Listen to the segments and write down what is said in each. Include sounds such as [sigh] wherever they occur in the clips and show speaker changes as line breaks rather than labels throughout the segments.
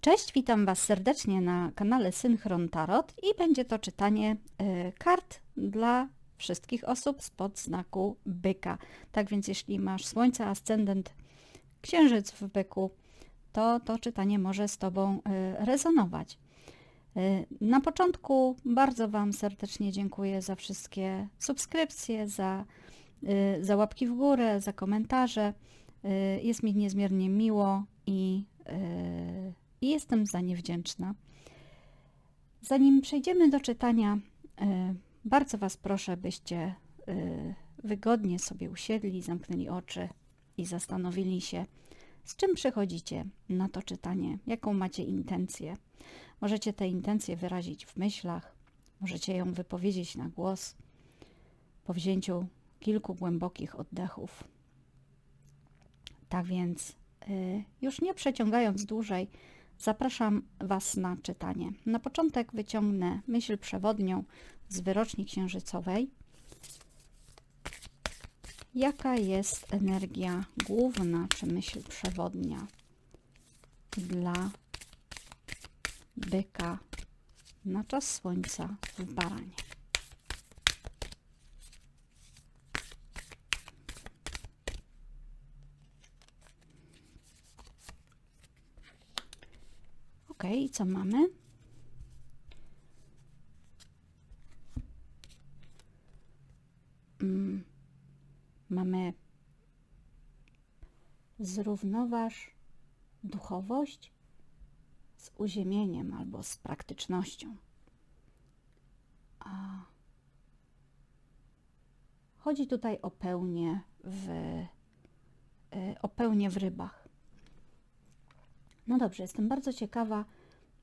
Cześć, witam Was serdecznie na kanale Synchron Tarot i będzie to czytanie y, kart dla wszystkich osób spod znaku byka. Tak więc jeśli masz słońce, ascendent, księżyc w byku, to to czytanie może z Tobą y, rezonować. Y, na początku bardzo Wam serdecznie dziękuję za wszystkie subskrypcje, za, za łapki w górę, za komentarze. Jest mi niezmiernie miło i i jestem za nie wdzięczna. Zanim przejdziemy do czytania, y, bardzo Was proszę, byście y, wygodnie sobie usiedli, zamknęli oczy i zastanowili się, z czym przychodzicie na to czytanie, jaką macie intencję. Możecie te intencje wyrazić w myślach, możecie ją wypowiedzieć na głos po wzięciu kilku głębokich oddechów. Tak więc, y, już nie przeciągając dłużej, Zapraszam Was na czytanie. Na początek wyciągnę myśl przewodnią z wyroczni księżycowej. Jaka jest energia główna czy myśl przewodnia dla byka na czas słońca w baranie? Ok, co mamy? Mm, mamy zrównoważ duchowość z uziemieniem albo z praktycznością. A chodzi tutaj o pełnię w, y, o pełnię w rybach. No dobrze, jestem bardzo ciekawa,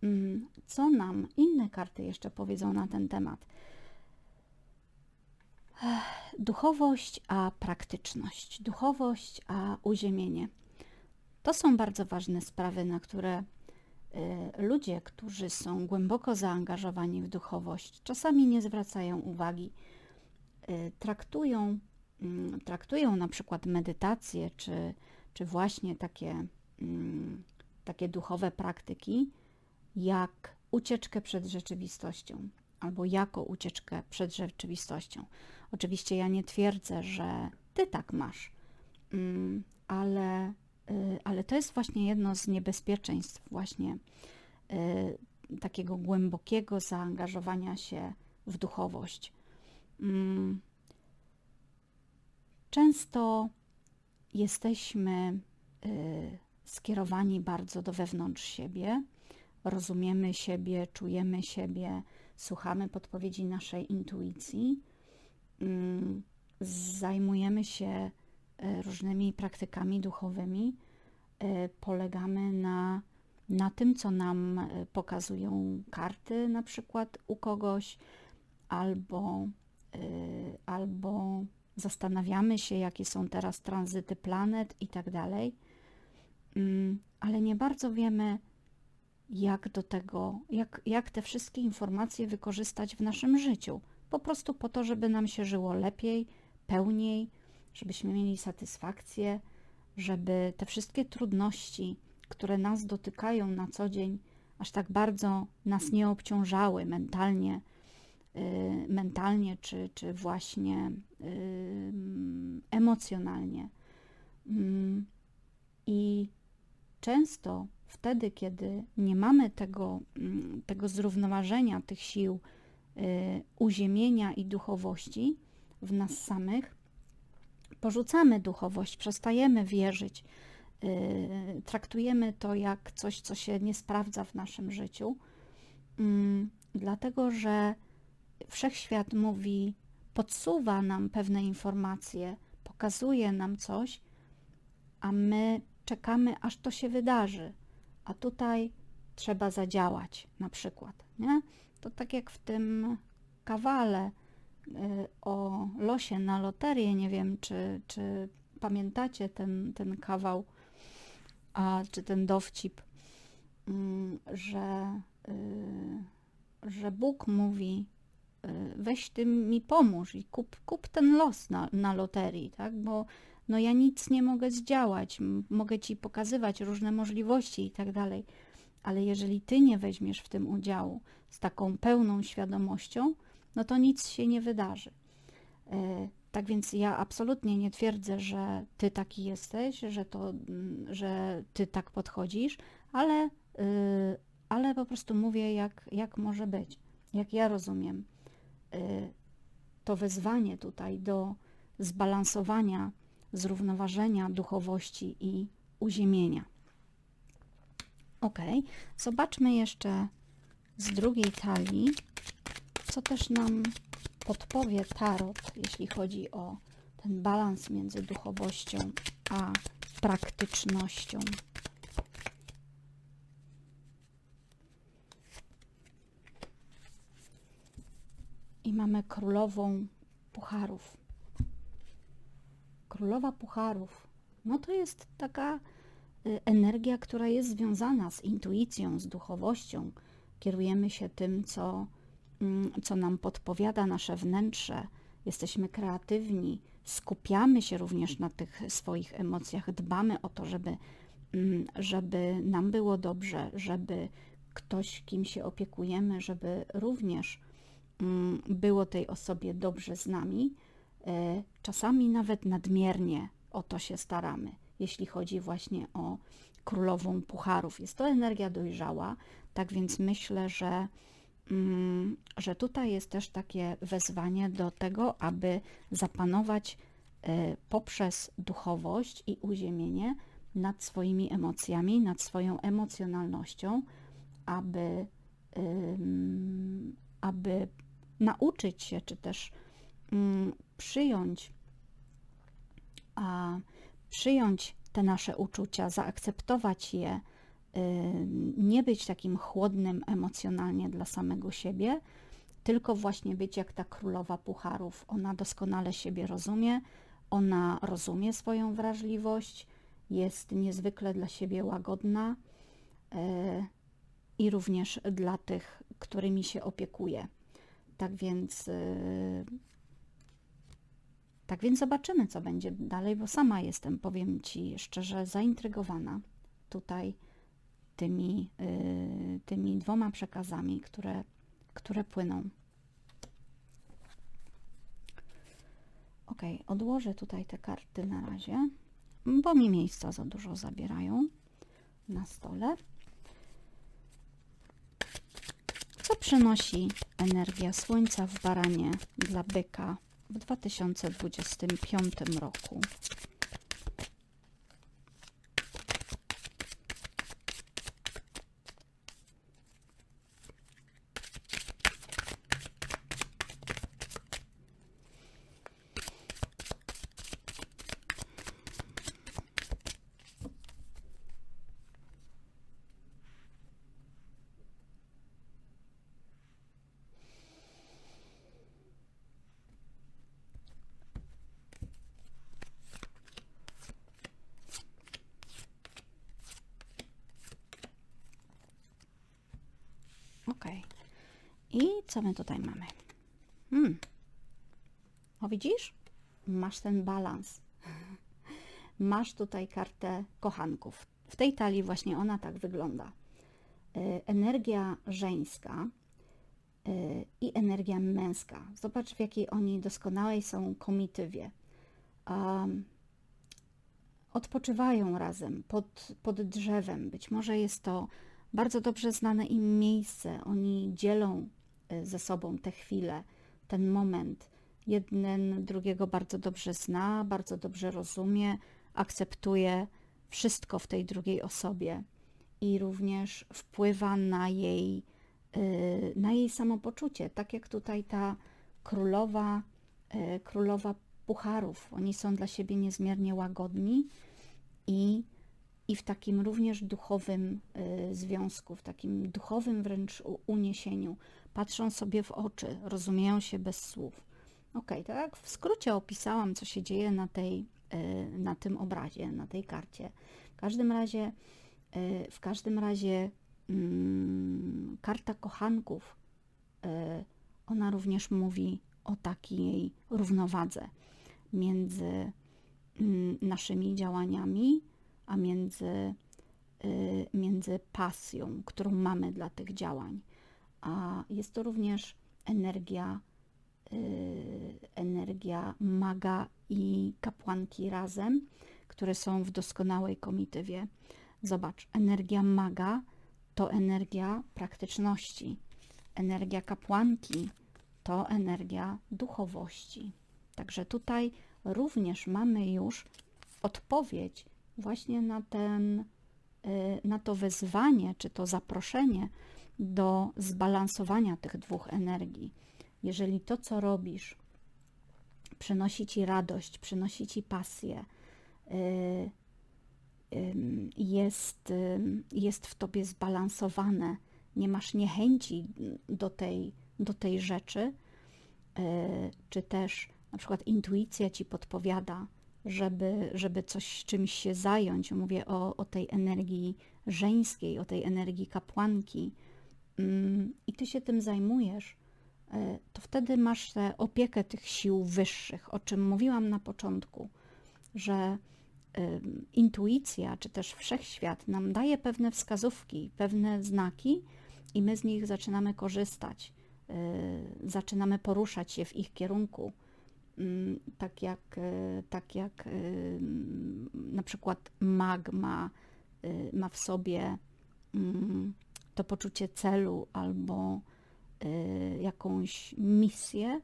mm, co nam inne karty jeszcze powiedzą na ten temat. Duchowość a praktyczność, duchowość a uziemienie. To są bardzo ważne sprawy, na które y, ludzie, którzy są głęboko zaangażowani w duchowość, czasami nie zwracają uwagi. Y, traktują, mm, traktują na przykład medytację, czy, czy właśnie takie mm, takie duchowe praktyki, jak ucieczkę przed rzeczywistością, albo jako ucieczkę przed rzeczywistością. Oczywiście ja nie twierdzę, że ty tak masz, mm, ale, y, ale to jest właśnie jedno z niebezpieczeństw właśnie y, takiego głębokiego zaangażowania się w duchowość. Mm. Często jesteśmy y, skierowani bardzo do wewnątrz siebie, rozumiemy siebie, czujemy siebie, słuchamy podpowiedzi naszej intuicji, mm, zajmujemy się e, różnymi praktykami duchowymi, e, polegamy na, na tym, co nam e, pokazują karty, na przykład u kogoś, albo, albo zastanawiamy się, jakie są teraz tranzyty planet i tak dalej. Mm, ale nie bardzo wiemy, jak do tego, jak, jak te wszystkie informacje wykorzystać w naszym życiu. Po prostu po to, żeby nam się żyło lepiej, pełniej, żebyśmy mieli satysfakcję, żeby te wszystkie trudności, które nas dotykają na co dzień, aż tak bardzo nas nie obciążały mentalnie, yy, mentalnie czy, czy właśnie yy, emocjonalnie. Yy, I często wtedy, kiedy nie mamy tego, mm, tego zrównoważenia tych sił, y, uziemienia i duchowości w nas samych, porzucamy duchowość, przestajemy wierzyć, y, traktujemy to jak coś, co się nie sprawdza w naszym życiu, mm, dlatego że wszechświat mówi, podsuwa nam pewne informacje, pokazuje nam coś, a my czekamy, aż to się wydarzy, a tutaj trzeba zadziałać na przykład. Nie? To tak jak w tym kawale y, o losie na loterię, nie wiem, czy, czy pamiętacie ten, ten kawał, a, czy ten dowcip, mm, że, y, że Bóg mówi, y, weź ty mi pomóż i kup, kup ten los na, na loterii, tak? bo no ja nic nie mogę zdziałać, mogę ci pokazywać różne możliwości i tak dalej, ale jeżeli ty nie weźmiesz w tym udziału z taką pełną świadomością, no to nic się nie wydarzy. E, tak więc ja absolutnie nie twierdzę, że ty taki jesteś, że, to, że ty tak podchodzisz, ale, y, ale po prostu mówię, jak, jak może być, jak ja rozumiem y, to wezwanie tutaj do zbalansowania, zrównoważenia duchowości i uziemienia. Ok, zobaczmy jeszcze z drugiej talii, co też nam podpowie tarot, jeśli chodzi o ten balans między duchowością a praktycznością. I mamy królową pucharów. Królowa pucharów, no to jest taka y, energia, która jest związana z intuicją, z duchowością. Kierujemy się tym, co Mm, co nam podpowiada nasze wnętrze, jesteśmy kreatywni, skupiamy się również na tych swoich emocjach, dbamy o to, żeby, mm, żeby nam było dobrze, żeby ktoś, kim się opiekujemy, żeby również mm, było tej osobie dobrze z nami. E, czasami nawet nadmiernie o to się staramy, jeśli chodzi właśnie o królową pucharów. Jest to energia dojrzała, tak więc myślę, że Mm, że tutaj jest też takie wezwanie do tego, aby zapanować e, poprzez duchowość i uziemienie nad swoimi emocjami, nad swoją emocjonalnością, aby, aby nauczyć się, czy też przyjąć, a, przyjąć te nasze uczucia, zaakceptować je, nie być takim chłodnym emocjonalnie dla samego siebie, tylko właśnie być jak ta królowa pucharów. Ona doskonale siebie rozumie, ona rozumie swoją wrażliwość, jest niezwykle dla siebie łagodna e, i również dla tych, którymi się opiekuje. Tak więc, e, tak więc zobaczymy, co będzie dalej, bo sama jestem, powiem Ci szczerze, zaintrygowana tutaj tymi, y, tymi dwoma przekazami, które, które płyną. Ok, odłożę tutaj te karty na razie, bo mi miejsca za dużo zabierają na stole. Co przynosi energia Słońca w Baranie dla byka w 2025 roku? Ok. I co my tutaj mamy? Hmm. O widzisz? Masz ten balans. [laughs] Masz tutaj kartę kochanków. W tej talii właśnie ona tak wygląda. E, energia żeńska e, i energia męska. Zobacz, w jakiej oni doskonałej są komitywie. Um, odpoczywają razem pod, pod drzewem. Być może jest to bardzo dobrze znane im miejsce. Oni dzielą y, ze sobą te chwile, ten moment. Jeden drugiego bardzo dobrze zna, bardzo dobrze rozumie, akceptuje wszystko w tej drugiej osobie i również wpływa na jej, y, na jej samopoczucie. Tak jak tutaj ta królowa, y, królowa pucharów. Oni są dla siebie niezmiernie łagodni i i w takim również duchowym y, związku, w takim duchowym wręcz uniesieniu. Patrzą sobie w oczy, rozumieją się bez słów. Ok, tak w skrócie opisałam, co się dzieje na, tej, y, na tym obrazie, na tej karcie. W każdym razie, y, w każdym razie mm, karta kochanków, ona również mówi o takiej równowadze między mm, naszymi działaniami, a między y, między pasją, którą mamy dla tych działań, a jest to również energia, y, energia maga i kapłanki razem, które są w doskonałej komitywie. Zobacz, energia maga to energia praktyczności, energia kapłanki to energia duchowości. Także tutaj również mamy już odpowiedź właśnie na, ten, y, na to wezwanie, czy to zaproszenie do zbalansowania tych dwóch energii. Jeżeli to, co robisz, przynosi ci radość, przynosi ci pasję, y, jest, jest w tobie zbalansowane, nie masz niechęci do tej, do tej rzeczy, y, czy też na przykład intuicja ci podpowiada, żeby, żeby coś czymś się zająć. Mówię o, o tej energii żeńskiej, o tej energii kapłanki, mm, i ty się tym zajmujesz, e, to wtedy masz tę opiekę tych sił wyższych, o czym mówiłam na początku, że intuicja, czy też wszechświat nam daje pewne wskazówki, pewne znaki, i my z nich zaczynamy korzystać, e, zaczynamy poruszać się w ich kierunku tak jak, e, tak jak e, na przykład magma e, ma w sobie mm, to poczucie celu albo jakąś misję,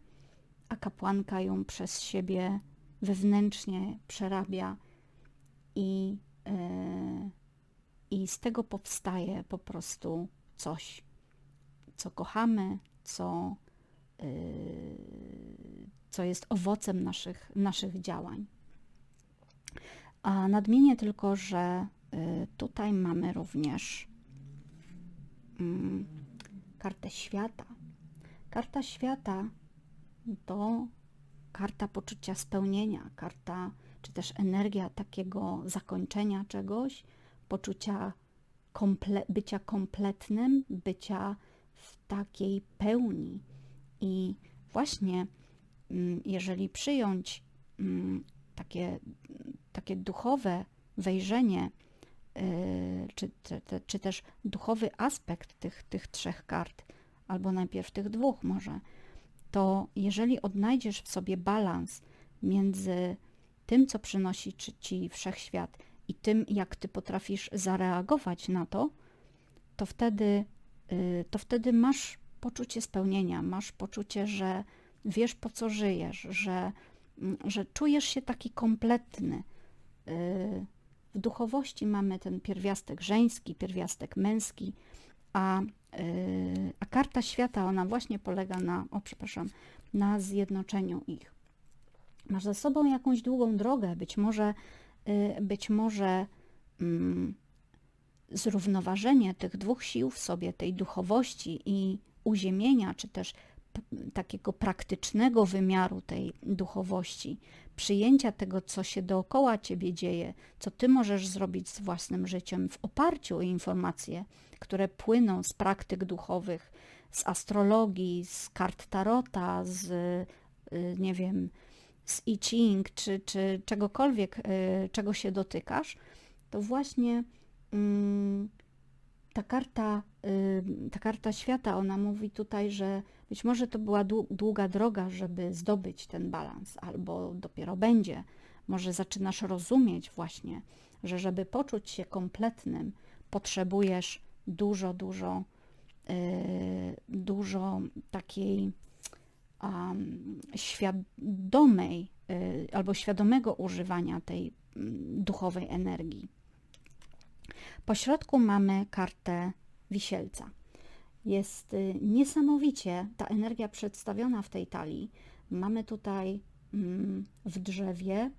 a kapłanka ją przez siebie wewnętrznie przerabia i, i z tego powstaje po prostu coś, co kochamy, co, co jest owocem naszych, naszych działań. A nadmienię tylko, że y, tutaj mamy również mm, kartę świata. Karta świata to karta poczucia spełnienia, karta czy też energia takiego zakończenia czegoś, poczucia komple bycia kompletnym, bycia w takiej pełni. I właśnie Mm, jeżeli przyjąć mm, takie, takie duchowe wejrzenie, y, czy, czy, czy też duchowy aspekt tych, tych trzech kart, albo najpierw tych dwóch może, to jeżeli odnajdziesz w sobie balans między tym, co przynosi ci wszechświat i tym, jak ty potrafisz zareagować na to, to wtedy, y, to wtedy masz poczucie spełnienia, masz poczucie, że wiesz po co żyjesz, że, mm, że czujesz się taki kompletny. Y, w duchowości mamy ten pierwiastek żeński, pierwiastek męski, a, y, a karta świata, ona właśnie polega na, o przepraszam, na zjednoczeniu ich. Masz za sobą jakąś długą drogę, być może, y, być może mm, zrównoważenie tych dwóch sił w sobie, tej duchowości i uziemienia, czy też takiego praktycznego wymiaru tej duchowości, przyjęcia tego, co się dookoła ciebie dzieje, co ty możesz zrobić z własnym życiem w oparciu o informacje, które płyną z praktyk duchowych, z astrologii, z kart tarota, z y, nie wiem, z I Ching, czy, czy czegokolwiek, y, czego się dotykasz, to właśnie mm, ta karta, ta karta świata, ona mówi tutaj, że być może to była długa droga, żeby zdobyć ten balans, albo dopiero będzie. Może zaczynasz rozumieć właśnie, że żeby poczuć się kompletnym, potrzebujesz dużo, dużo, yy, dużo takiej świadomej yy, albo świadomego używania tej yy, duchowej energii. Po środku mamy kartę wisielca. Jest y, niesamowicie ta energia przedstawiona w tej talii. Mamy tutaj mm, w drzewie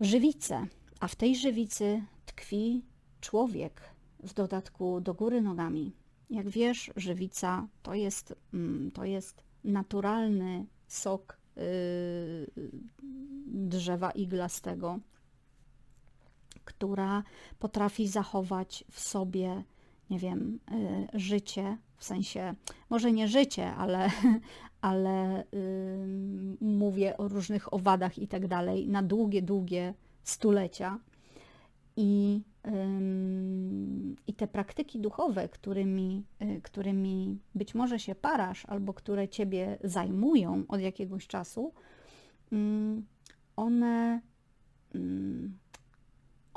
żywicę, a w tej żywicy tkwi człowiek, w dodatku do góry nogami. Jak wiesz, żywica to jest, mm, to jest naturalny sok yy, drzewa iglastego, która potrafi zachować w sobie nie wiem, y, życie, w sensie, może nie życie, ale, [laughs] ale y, mówię o różnych owadach i tak dalej, na długie, długie stulecia. I, I te praktyki duchowe, którymi, y, którymi być może się parasz, albo które ciebie zajmują od jakiegoś czasu, one,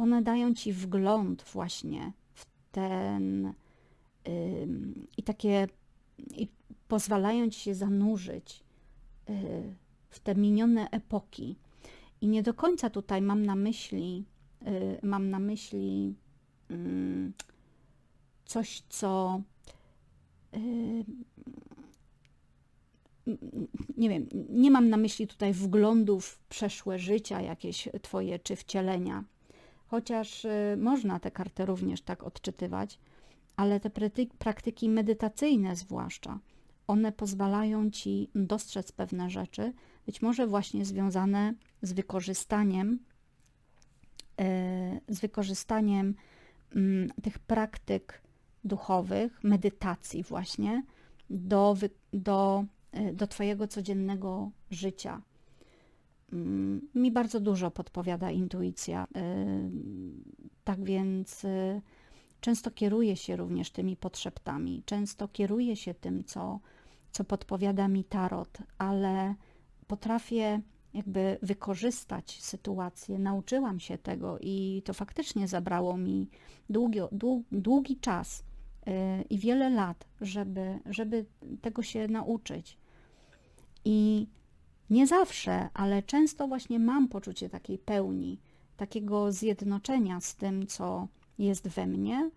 one dają ci wgląd właśnie w ten i takie i pozwalają ci się zanurzyć y, w te minione epoki. I nie do końca tutaj mam na myśli, y, mam na myśli mm, coś, co y, nie wiem, nie mam na myśli tutaj wglądów w przeszłe życia jakieś twoje czy wcielenia, chociaż można tę kartę również tak odczytywać, ale te praktyki medytacyjne zwłaszcza, one pozwalają ci dostrzec pewne rzeczy, być może właśnie związane z wykorzystaniem, e, z wykorzystaniem mm, tych praktyk duchowych, medytacji właśnie do, do, e, do Twojego codziennego życia. Mm, mi bardzo dużo podpowiada intuicja. E, tak więc często kieruję się również tymi podszeptami, często kieruję się tym, co co podpowiada mi tarot, ale potrafię jakby wykorzystać sytuację. Nauczyłam się tego i to faktycznie zabrało mi długi, długi czas yy, i wiele lat, żeby, żeby tego się nauczyć. I nie zawsze, ale często właśnie mam poczucie takiej pełni, takiego zjednoczenia z tym, co jest we mnie,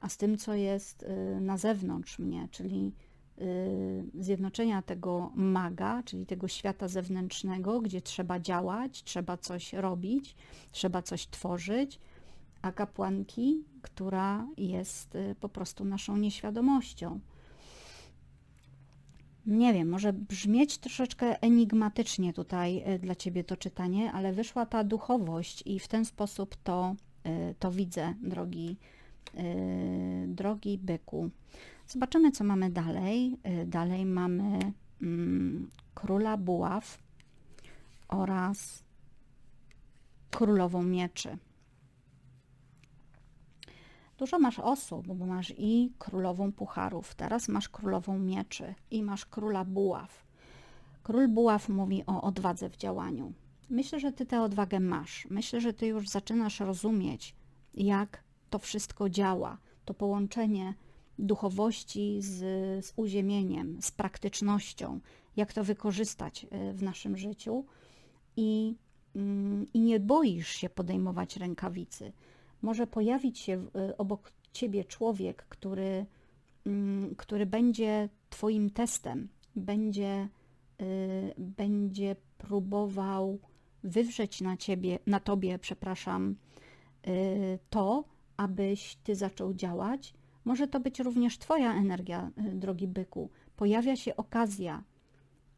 a z tym, co jest yy, na zewnątrz mnie, czyli Y, zjednoczenia tego maga, czyli tego świata zewnętrznego, gdzie trzeba działać, trzeba coś robić, trzeba coś tworzyć, a kapłanki, która jest y, po prostu naszą nieświadomością. Nie wiem, może brzmieć troszeczkę enigmatycznie tutaj y, dla Ciebie to czytanie, ale wyszła ta duchowość i w ten sposób to, to widzę, drogi, drogi byku. Zobaczymy, co mamy dalej. Dalej mamy mm, króla buław oraz królową mieczy. Dużo masz osób, bo masz i królową pucharów, teraz masz królową mieczy i masz króla buław. Król buław mówi o odwadze w działaniu. Myślę, że ty tę odwagę masz. Myślę, że ty już zaczynasz rozumieć, jak to wszystko działa. To połączenie duchowości z, z uziemieniem, z praktycznością, jak to wykorzystać e, w naszym życiu i, mm, i nie boisz się podejmować rękawicy. Może pojawić się e, obok ciebie człowiek, który, mm, który będzie Twoim testem, będzie, e, będzie próbował wywrzeć na ciebie, na tobie, przepraszam, to, abyś ty zaczął działać, może to być również Twoja energia, y, drogi byku. Pojawia się okazja,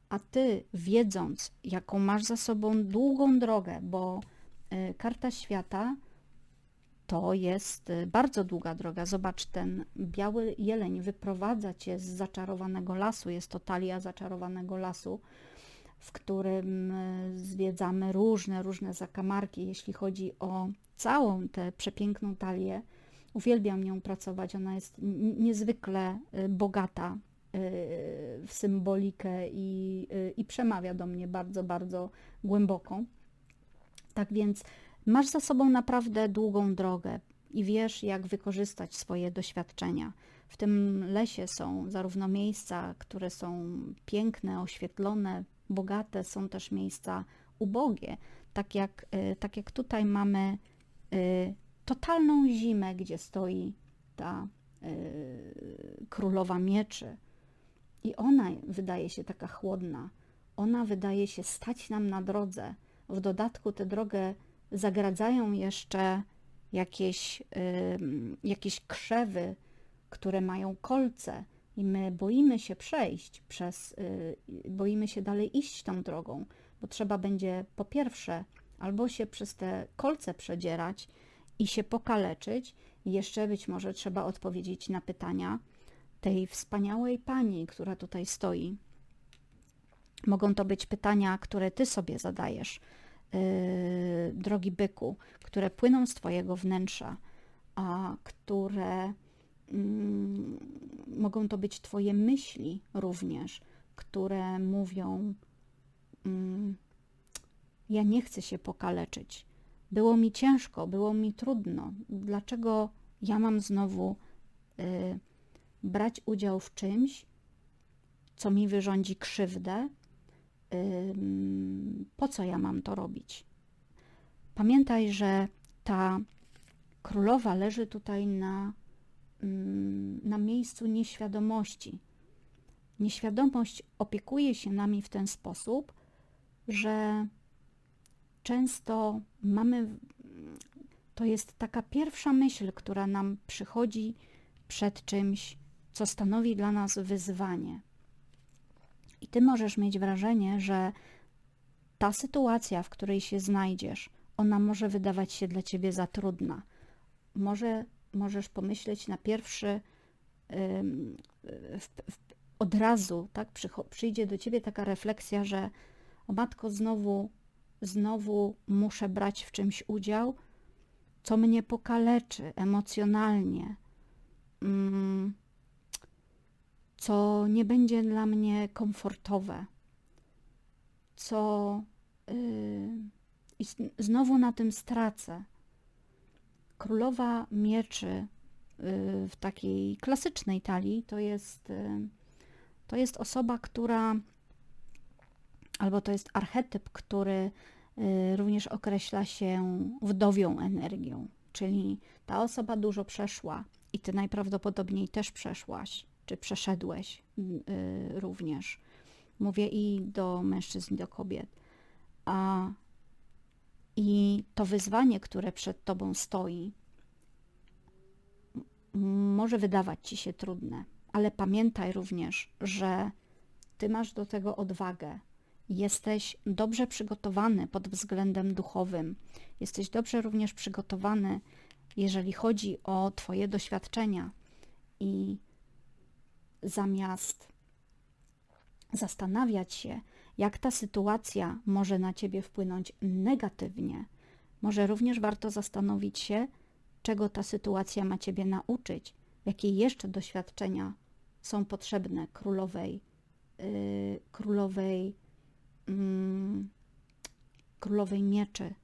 a Ty, wiedząc, jaką masz za sobą długą drogę, bo y, karta świata to jest y, bardzo długa droga. Zobacz, ten biały jeleń wyprowadza Cię z zaczarowanego lasu. Jest to talia zaczarowanego lasu, w którym zwiedzamy różne, różne zakamarki. Jeśli chodzi o całą tę przepiękną talię, Uwielbiam nią pracować. Ona jest niezwykle y, bogata y, w symbolikę i, y, i przemawia do mnie bardzo, bardzo głęboko. Tak więc masz za sobą naprawdę długą drogę i wiesz, jak wykorzystać swoje doświadczenia. W tym lesie są zarówno miejsca, które są piękne, oświetlone, bogate, są też miejsca ubogie. Tak jak, tak jak tutaj mamy totalną zimę, gdzie stoi ta y, królowa mieczy. I ona wydaje się taka chłodna. Ona wydaje się stać nam na drodze. W dodatku tę drogę zagradzają jeszcze jakieś, jakieś krzewy, które mają kolce, i my boimy się przejść przez, y, boimy się dalej iść tą drogą, bo trzeba będzie po pierwsze albo się przez te kolce przedzierać, i się pokaleczyć. Jeszcze być może trzeba odpowiedzieć na pytania tej wspaniałej pani, która tutaj stoi. Mogą to być pytania, które ty sobie zadajesz. Yy, drogi byku, które płyną z Twojego wnętrza, a które mm, mogą to być Twoje myśli również, które mówią: mm, Ja nie chcę się pokaleczyć. Było mi ciężko, było mi trudno. Dlaczego ja mam znowu y, brać udział w czymś, co mi wyrządzi krzywdę? Po co ja mam to robić? Pamiętaj, że ta królowa leży tutaj na, na miejscu nieświadomości. Nieświadomość opiekuje się nami w ten sposób, że często mamy, to jest taka pierwsza myśl, która nam przychodzi przed czymś, co stanowi dla nas wyzwanie. I ty możesz mieć wrażenie, że ta sytuacja, w której się znajdziesz, ona może wydawać się dla ciebie za trudna. Może możesz pomyśleć na pierwszy, w, w, od razu, tak, przyjdzie do ciebie taka refleksja, że o matko, znowu, znowu muszę brać w czymś udział, co mnie pokaleczy emocjonalnie, mm, co nie będzie dla mnie komfortowe, co yy, znowu na tym stracę. Królowa mieczy yy, w takiej klasycznej talii to jest, yy, to jest osoba, która, albo to jest archetyp, który y, również określa się wdowią energią, czyli ta osoba dużo przeszła i ty najprawdopodobniej też przeszłaś czy przeszedłeś y, również. Mówię i do mężczyzn, i do kobiet. A, I to wyzwanie, które przed tobą stoi, może wydawać ci się trudne, ale pamiętaj również, że ty masz do tego odwagę. Jesteś dobrze przygotowany pod względem duchowym. Jesteś dobrze również przygotowany, jeżeli chodzi o Twoje doświadczenia. I zamiast zastanawiać się, jak ta sytuacja może na ciebie wpłynąć negatywnie, może również warto zastanowić się, czego ta sytuacja ma ciebie nauczyć, jakie jeszcze doświadczenia są potrzebne królowej, yy, królowej, yy, królowej mieczy,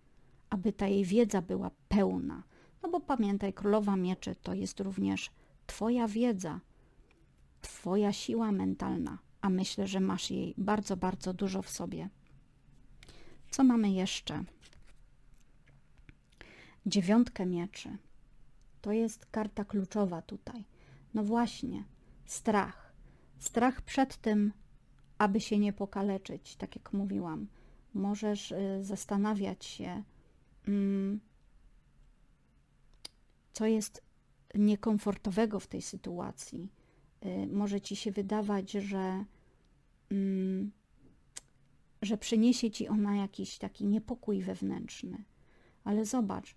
aby ta jej wiedza była pełna. No bo pamiętaj, królowa mieczy to jest również Twoja wiedza, Twoja siła mentalna, a myślę, że masz jej bardzo, bardzo dużo w sobie. Co mamy jeszcze? Dziewiątkę mieczy. To jest karta kluczowa tutaj. No właśnie, strach. Strach przed tym, aby się nie pokaleczyć, tak jak mówiłam. Możesz y, zastanawiać się, mm, co jest niekomfortowego w tej sytuacji, może ci się wydawać, że, mm, że przyniesie ci ona jakiś taki niepokój wewnętrzny. Ale zobacz,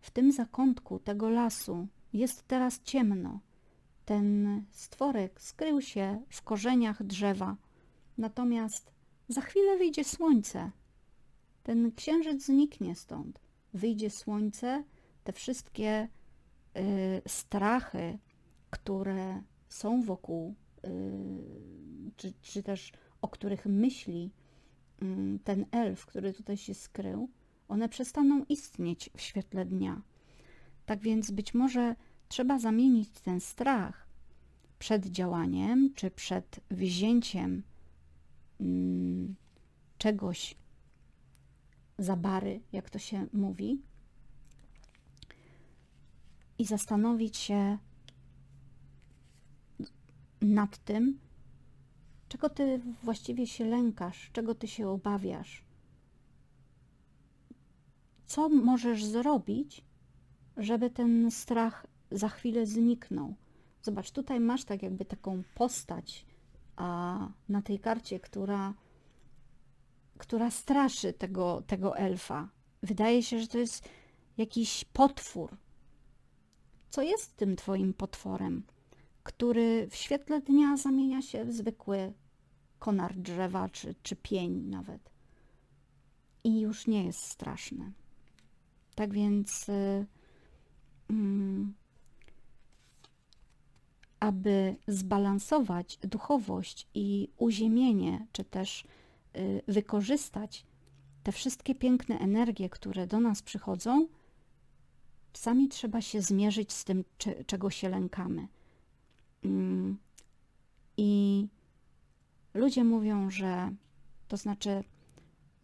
w tym zakątku tego lasu jest teraz ciemno. Ten stworek skrył się w korzeniach drzewa, natomiast za chwilę wyjdzie słońce. Ten księżyc zniknie stąd. Wyjdzie słońce, te wszystkie y, strachy, które są wokół, y, czy, czy też o których myśli mm, ten elf, który tutaj się skrył, one przestaną istnieć w świetle dnia. Tak więc być może trzeba zamienić ten strach przed działaniem, czy przed wzięciem mm, czegoś za bary, jak to się mówi, i zastanowić się, nad tym, czego ty właściwie się lękasz, czego ty się obawiasz. Co możesz zrobić, żeby ten strach za chwilę zniknął? Zobacz, tutaj masz tak jakby taką postać a na tej karcie, która, która straszy tego, tego elfa. Wydaje się, że to jest jakiś potwór. Co jest tym twoim potworem? Który w świetle dnia zamienia się w zwykły konar drzewa czy, czy pień nawet. i już nie jest straszny. Tak więc, y, mm, aby zbalansować duchowość i uziemienie, czy też y, wykorzystać te wszystkie piękne energie, które do nas przychodzą, sami trzeba się zmierzyć z tym, czego się lękamy. Mm, I ludzie mówią, że to znaczy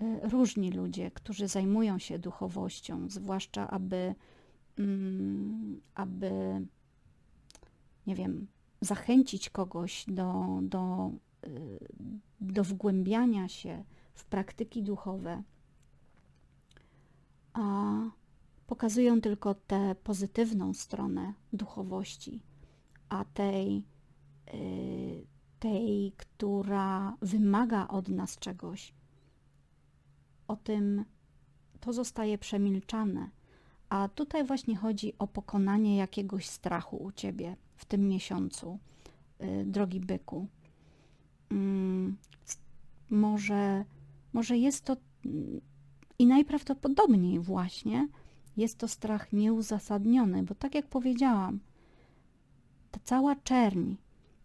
y, różni ludzie, którzy zajmują się duchowością, zwłaszcza aby, mm, aby nie wiem, zachęcić kogoś do, do, y, do wgłębiania się w praktyki duchowe, a pokazują tylko tę pozytywną stronę duchowości, a tej, y, tej, która wymaga od nas czegoś, o tym to zostaje przemilczane. A tutaj właśnie chodzi o pokonanie jakiegoś strachu u ciebie w tym miesiącu, y, drogi byku. Mm, może, może jest to i najprawdopodobniej właśnie jest to strach nieuzasadniony, bo tak jak powiedziałam, ta cała czerń,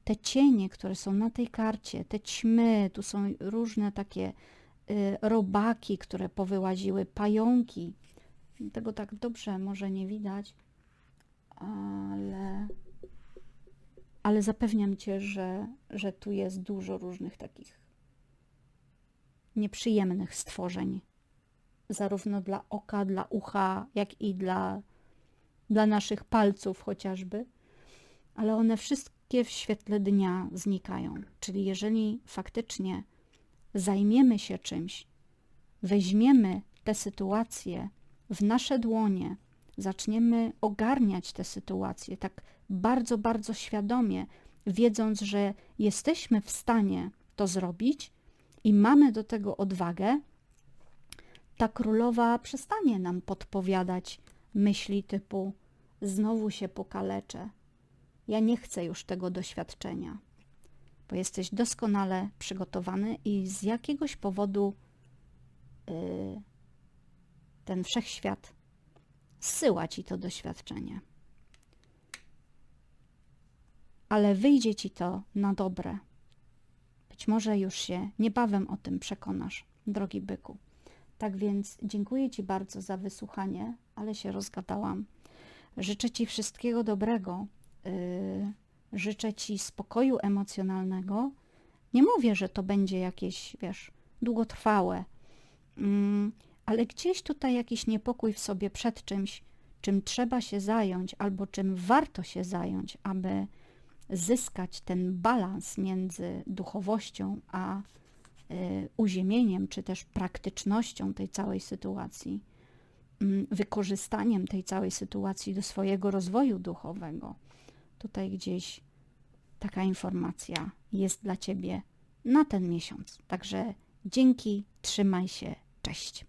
te cienie, które są na tej karcie, te ćmy, tu są różne takie y, robaki, które powyłaziły, pająki. Tego tak dobrze może nie widać, ale, ale zapewniam cię, że, że tu jest dużo różnych takich nieprzyjemnych stworzeń, zarówno dla oka, dla ucha, jak i dla, dla naszych palców chociażby, ale one wszystkie w świetle dnia znikają. Czyli jeżeli faktycznie zajmiemy się czymś, weźmiemy tę sytuację w nasze dłonie, zaczniemy ogarniać tę sytuację tak bardzo, bardzo świadomie, wiedząc, że jesteśmy w stanie to zrobić i mamy do tego odwagę, ta królowa przestanie nam podpowiadać myśli typu znowu się pokaleczę. Ja nie chcę już tego doświadczenia, bo jesteś doskonale przygotowany i z jakiegoś powodu yy, ten wszechświat zsyła ci to doświadczenie. Ale wyjdzie ci to na dobre. Być może już się niebawem o tym przekonasz, drogi byku. Tak więc dziękuję Ci bardzo za wysłuchanie, ale się rozgadałam. Życzę Ci wszystkiego dobrego. Yy, życzę Ci spokoju emocjonalnego. Nie mówię, że to będzie jakieś, wiesz, długotrwałe, yy, ale gdzieś tutaj jakiś niepokój w sobie przed czymś, czym trzeba się zająć albo czym warto się zająć, aby zyskać ten balans między duchowością a y, uziemieniem, czy też praktycznością tej całej sytuacji, y, wykorzystaniem tej całej sytuacji do swojego rozwoju duchowego. Tutaj gdzieś taka informacja jest dla Ciebie na ten miesiąc. Także dzięki, trzymaj się, cześć.